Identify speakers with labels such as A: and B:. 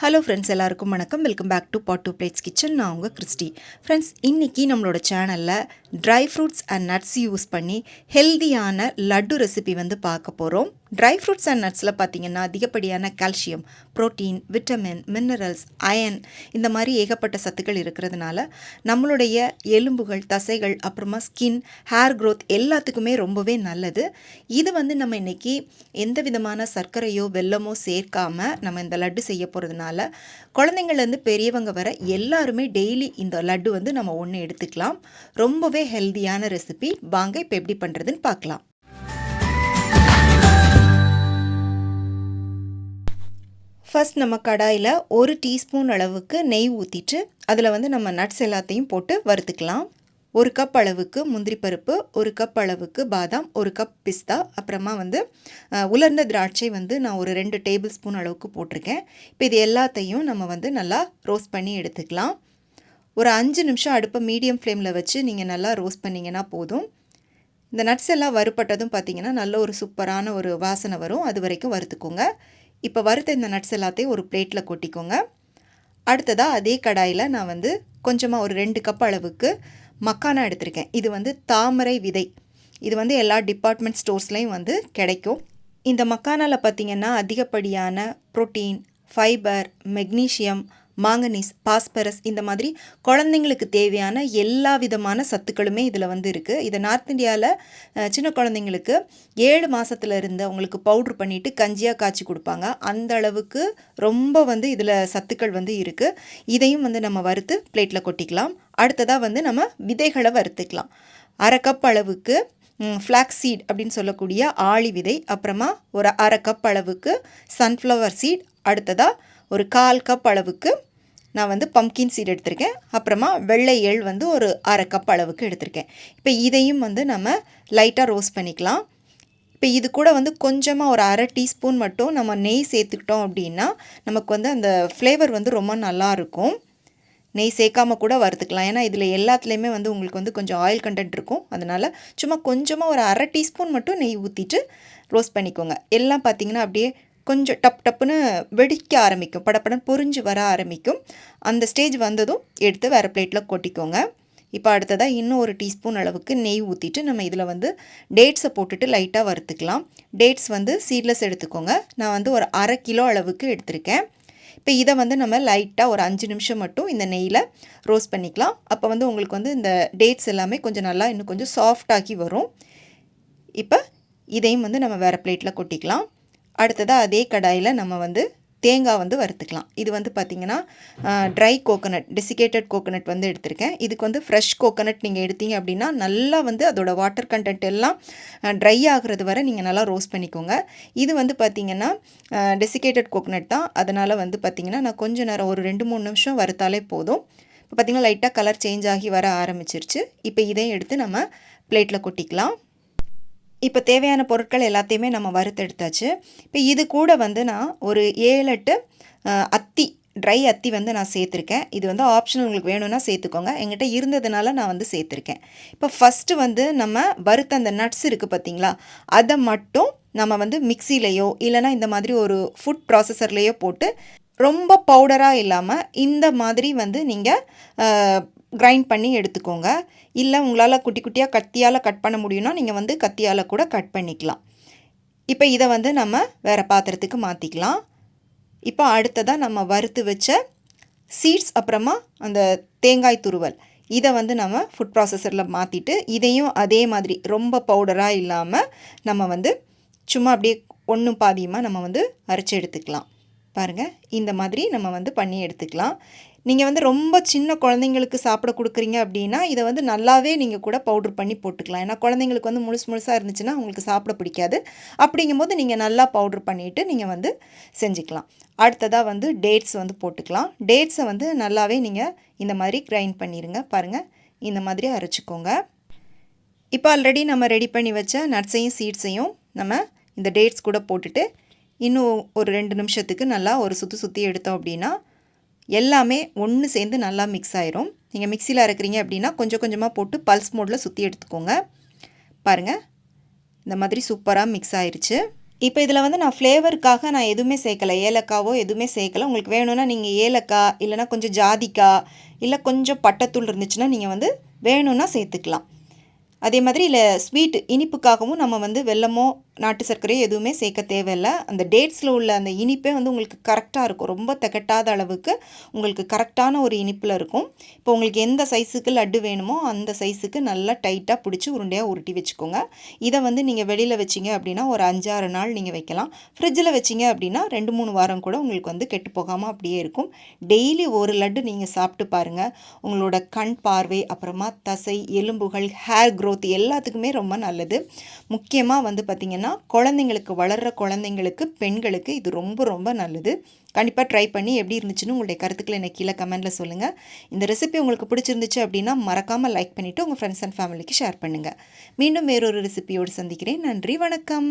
A: Hello friends எல்லாருக்கும் வணக்கம். Welcome back to pot to plates kitchen நான் உங்கள் கிறிஸ்டி. ஃப்ரெண்ட்ஸ் இன்றைக்கி நம்மளோட சேனலில் dry fruits and nuts use பண்ணி ஹெல்தியான லட்டு ரெசிபி வந்து பார்க்க போகிறோம் ட்ரை ஃப்ரூட்ஸ் அண்ட் நட்ஸில் பார்த்திங்கன்னா அதிகப்படியான calcium protein vitamin minerals iron இந்த மாதிரி ஏகப்பட்ட சத்துக்கள் இருக்கிறதுனால நம்மளுடைய எலும்புகள் தசைகள் அப்புறமா ஸ்கின் ஹேர் க்ரோத் எல்லாத்துக்குமே ரொம்பவே நல்லது. இது வந்து நம்ம இன்றைக்கி எந்த விதமான சர்க்கரையோ வெல்லமோ சேர்க்காமல் நம்ம இந்த லட்டு செய்ய போகிறதுனால குழந்தைங்கள்லேருந்து பெரியவங்க வர எல்லாருமே டெய்லி இந்த லட்டு வந்து நம்ம ஒன்று எடுத்துக்கலாம். ரொம்பவே ஹெல்தியான ரெசிபி வாங்க இப்போ எப்படி பண்ணுறதுன்னு பார்க்கலாம். ஃபஸ்ட் நம்ம கடாயில் ஒரு டீஸ்பூன் அளவுக்கு நெய் ஊற்றிட்டு அதில் வந்து நம்ம நட்ஸ் எல்லாத்தையும் போட்டு வறுத்துக்கலாம். ஒரு கப் அளவுக்கு முந்திரி பருப்பு ஒரு கப் அளவுக்கு பாதாம் ஒரு கப் பிஸ்தா. அப்புறமா வந்து உலர்ந்த திராட்சை வந்து நான் ஒரு ரெண்டு டேபிள் ஸ்பூன் அளவுக்கு போட்டிருக்கேன். இப்போ இது எல்லாத்தையும் நம்ம வந்து நல்லா ரோஸ்ட் பண்ணி எடுத்துக்கலாம். ஒரு அஞ்சு நிமிஷம் அடுப்பை மீடியம் ஃப்ளேமில் வச்சு நீங்கள் நல்லா ரோஸ்ட் பண்ணிங்கன்னா போதும். இந்த நட்ஸ் எல்லாம் வறுப்பட்டதும் பார்த்தீங்கன்னா நல்ல ஒரு சூப்பரான ஒரு வாசனை வரும். அது வரைக்கும் வறுத்துக்கோங்க. இப்போ வறுத்த இந்த நட்ஸ் எல்லாத்தையும் ஒரு பிளேட்டில் கொட்டிக்கோங்க. அடுத்ததாக அதே கடாயில் நான் வந்து கொஞ்சமாக ஒரு ரெண்டு கப் அளவுக்கு மக்கானா எடுத்திருக்கேன். இது வந்து தாமரை விதை. இது வந்து எல்லா டிபார்ட்மெண்ட் ஸ்டோர்ஸ்லையும் வந்து கிடைக்கும். இந்த மக்கானாவில் பார்த்தீங்கன்னா அதிகப்படியான protein fibre magnesium manganese phosphorus இந்த மாதிரி குழந்தைங்களுக்கு தேவையான எல்லா விதமான சத்துக்களுமே இதில் வந்து இருக்குது இதை நார்த் இந்தியாவில் சின்ன குழந்தைங்களுக்கு ஏழு மாதத்துல இருந்து அவங்களுக்கு பவுட்ரு பண்ணிவிட்டு கஞ்சியாக காய்ச்சி கொடுப்பாங்க. அந்த அளவுக்கு ரொம்ப வந்து இதில் சத்துக்கள் வந்து இருக்குது இதையும் வந்து நம்ம வறுத்து பிளேட்டில் கொட்டிக்கலாம். அடுத்ததாக வந்து நம்ம விதைகளை வறுத்துக்கலாம். அரை கப் அளவுக்கு ஃப்ளாக்ஸ் சீட் அப்படின்னு சொல்லக்கூடிய ஆளி விதை அப்புறமா ஒரு அரை கப் அளவுக்கு சன்ஃப்ளவர் சீட் அடுத்ததாக ஒரு கால் கப் அளவுக்கு நான் வந்து பம்கின் சீட் எடுத்திருக்கேன். அப்புறமா வெள்ளை எள் வந்து ஒரு அரை கப் அளவுக்கு எடுத்திருக்கேன். இப்போ இதையும் வந்து நம்ம லைட்டாக ரோஸ்ட் பண்ணிக்கலாம். இப்போ இது கூட வந்து கொஞ்சமாக ஒரு அரை டீஸ்பூன் மட்டும் நம்ம நெய் சேர்த்துக்கிட்டோம் அப்படின்னா நமக்கு வந்து அந்த ஃப்ளேவர் வந்து ரொம்ப நல்லா இருக்கும். நெய் சேர்க்காம கூட வறுத்துக்கலாம். ஏன்னா இதில் எல்லாத்துலேயுமே வந்து உங்களுக்கு வந்து கொஞ்சம் ஆயில் கண்டென்ட் இருக்கும். அதனால் சும்மா கொஞ்சமாக ஒரு அரை டீஸ்பூன் மட்டும் நெய் ஊற்றிட்டு ரோஸ்ட் பண்ணிக்கோங்க. எல்லாம் பார்த்தீங்கன்னா அப்படியே கொஞ்சம் டப் டப்புன்னு வெடிக்க ஆரம்பிக்கும். படப்படம் பொறிஞ்சு வர ஆரம்பிக்கும். அந்த ஸ்டேஜ் வந்ததும் எடுத்து வேறு பிளேட்டில் கொட்டிக்கோங்க. இப்போ அடுத்ததாக இன்னும் ஒரு டீஸ்பூன் அளவுக்கு நெய் ஊற்றிட்டு நம்ம இதில் வந்து டேட்ஸை போட்டுட்டு லைட்டாக வறுத்துக்கலாம். டேட்ஸ் வந்து சீட்லெஸ் எடுத்துக்கோங்க. நான் வந்து ஒரு அரை கிலோ அளவுக்கு எடுத்திருக்கேன். இப்போ இதை வந்து நம்ம லைட்டாக ஒரு அஞ்சு நிமிஷம் மட்டும் இந்த நெய்யில் ரோஸ்ட் பண்ணிக்கலாம். அப்போ வந்து உங்களுக்கு வந்து இந்த டேட்ஸ் எல்லாமே கொஞ்சம் நல்லா இன்னும் கொஞ்சம் சாஃப்டாக்கி வரும். இப்போ இதையும் வந்து நம்ம வேறு பிளேட்டில் கொட்டிக்கலாம். அடுத்ததாக அதே கடாயில் நம்ம வந்து தேங்காய் வந்து வறுத்துக்கலாம். இது வந்து பார்த்திங்கன்னா ட்ரை கோகோனட் டெசிகேட்டட் கோகோனட் வந்து எடுத்திருக்கேன். இதுக்கு வந்து ஃப்ரெஷ் கோகனட் நீங்கள் எடுத்தீங்க அப்படின்னா நல்லா வந்து அதோட வாட்டர் கண்டென்ட் எல்லாம் ட்ரை ஆகிறது வரை நீங்கள் நல்லா ரோஸ்ட் பண்ணிக்கோங்க. இது வந்து பார்த்திங்கன்னா டெசிகேட்டட் கோகோனட் தான். அதனால் வந்து பார்த்திங்கன்னா நான் கொஞ்ச நேரம் ஒரு ரெண்டு மூணு நிமிஷம் வறுத்தாலே போதும். இப்போ பார்த்திங்கன்னா லைட்டாக கலர் சேஞ்ச் ஆகி வர ஆரம்பிச்சிருச்சு. இப்போ இதையும் எடுத்து நம்ம பிளேட்டில் கொட்டிக்கலாம். இப்போ தேவையான பொருட்கள் எல்லாத்தையுமே நம்ம வறுத்தெடுத்தாச்சு. இப்போ இது கூட வந்து நான் ஒரு ஏழு எட்டு அத்தி ட்ரை அத்தி வந்து நான் சேர்த்துருக்கேன். இது வந்து ஆப்ஷனல் உங்களுக்கு வேணும்னா சேர்த்துக்கோங்க. எங்கிட்ட இருந்ததுனால நான் வந்து சேர்த்துருக்கேன். இப்போ ஃபஸ்ட்டு வந்து நம்ம வறுத்த அந்த நட்ஸ் இருக்குது பார்த்தீங்களா அதை மட்டும் நம்ம வந்து மிக்சிலேயோ இல்லைனா இந்த மாதிரி ஒரு ஃபுட் ப்ராசஸர்லேயோ போட்டு ரொம்ப பவுடராக இல்லாமல் இந்த மாதிரி வந்து நீங்கள் கிரைண்ட் பண்ணி எடுத்துக்கோங்க. இல்லை உங்களால் குட்டி குட்டியாக கத்தியால் கட் பண்ண முடியும்னா நீங்கள் வந்து கத்தியால் கூட கட் பண்ணிக்கலாம். இப்போ இதை வந்து நம்ம வேறு பாத்திரத்துக்கு மாற்றிக்கலாம் இப்போ அடுத்ததாக நம்ம வறுத்து வச்ச சீட்ஸ் அப்புறமா அந்த தேங்காய் துருவல். இதை வந்து நம்ம ஃபுட் ப்ராசஸரில் மாற்றிட்டு இதையும் அதே மாதிரி ரொம்ப பவுடராக இல்லாமல் நம்ம வந்து சும்மா அப்படியே ஒன்றும் பாதியமாக நம்ம வந்து அரைச்சி எடுத்துக்கலாம். பாருங்கள் இந்த மாதிரி நம்ம வந்து பண்ணி எடுத்துக்கலாம். நீங்கள் வந்து ரொம்ப சின்ன குழந்தைங்களுக்கு சாப்பிட கொடுக்குறீங்க அப்படின்னா இதை வந்து நல்லாவே நீங்கள் கூட பவுட்ரு பண்ணி போட்டுக்கலாம். ஏன்னா குழந்தைங்களுக்கு வந்து முழுசு முழுசாக இருந்துச்சுன்னா உங்களுக்கு சாப்பிட பிடிக்காது. அப்படிங்கும்போது நீங்கள் நல்லா பவுட்ரு பண்ணிவிட்டு நீங்கள் வந்து செஞ்சுக்கலாம். அடுத்ததாக வந்து டேட்ஸ் வந்து போட்டுக்கலாம். டேட்ஸை வந்து நல்லாவே நீங்கள் இந்த மாதிரி கிரைண்ட் பண்ணிடுங்க பாருங்கள் இந்த மாதிரி அரைச்சிக்கோங்க. இப்போ ஆல்ரெடி நம்ம ரெடி பண்ணி வச்ச நட்ஸையும் சீட்ஸையும் நம்ம இந்த டேட்ஸ் கூட போட்டுட்டு இன்னும் ஒரு ரெண்டு நிமிஷத்துக்கு நல்லா ஒரு சுற்றி சுற்றி எடுத்தோம் அப்படின்னா எல்லாமே ஒன்று சேர்ந்து நல்லா மிக்ஸ் ஆயிரும். நீங்கள் மிக்சியில் அரைக்கிறீங்க அப்படின்னா கொஞ்சம் கொஞ்சமாக போட்டு பல்ஸ் மோடில் சுற்றி எடுத்துக்கோங்க. பாருங்கள் இந்த மாதிரி சூப்பராக மிக்ஸ் ஆயிருச்சு. இப்போ இதில் வந்து நான் ஃப்ளேவருக்காக நான் எதுவுமே சேர்க்கல. ஏலக்காவோ எதுவுமே சேர்க்கல. உங்களுக்கு வேணும்னா நீங்கள் ஏலக்காய் இல்லைனா கொஞ்சம் ஜாதிக்காய் இல்லை கொஞ்சம் பட்டைத்தூள் இருந்துச்சுன்னா நீங்கள் வந்து வேணும்னா சேர்த்துக்கலாம். அதே மாதிரி இல்லை ஸ்வீட் இனிப்புக்காகவும் நம்ம வந்து வெல்லமோ நாட்டு சர்க்கரையோ எதுவுமே சேர்க்க தேவையில்லை. அந்த டேட்ஸில் உள்ள அந்த இனிப்பே வந்து உங்களுக்கு கரெக்டாக இருக்கும். ரொம்ப திகட்டாத அளவுக்கு உங்களுக்கு கரெக்டான ஒரு இனிப்பில் இருக்கும். இப்போ உங்களுக்கு எந்த சைஸுக்கு லட்டு வேணுமோ அந்த சைஸுக்கு நல்லா டைட்டாக பிடிச்சி உருண்டையாக உருட்டி வச்சுக்கோங்க. இதை வந்து நீங்கள் வெளியில் வச்சிங்க அப்படின்னா ஒரு அஞ்சாறு நாள் நீங்கள் வைக்கலாம். ஃப்ரிட்ஜில் வச்சிங்க அப்படின்னா ரெண்டு மூணு வாரம் கூட உங்களுக்கு வந்து கெட்டு போகாமல் அப்படியே இருக்கும். டெய்லி ஒரு லட்டு நீங்கள் சாப்பிட்டு பாருங்கள் உங்களோட கண் பார்வை அப்புறமா தசை எலும்புகள் ஹேர் க்ரோத் எல்லாத்துக்குமே ரொம்ப நல்லது. முக்கியமாக வந்து பார்த்திங்கன்னா அப்படின்னா குழந்தைங்களுக்கு வளர்கிற குழந்தைங்களுக்கு பெண்களுக்கு இது ரொம்ப ரொம்ப நல்லது. கண்டிப்பாக ட்ரை பண்ணி எப்படி இருந்துச்சுன்னு உங்களுடைய கருத்துக்களை எனக்கு கீழே கமெண்ட்டில் சொல்லுங்கள் இந்த ரெசிபி உங்களுக்கு பிடிச்சிருந்துச்சு அப்படின்னா மறக்காமல் லைக் பண்ணிவிட்டு உங்கள் ஃப்ரெண்ட்ஸ் அண்ட் ஃபேமிலிக்கு ஷேர் பண்ணுங்கள் மீண்டும் வேறொரு ரெசிபியோடு சந்திக்கிறேன். நன்றி வணக்கம்.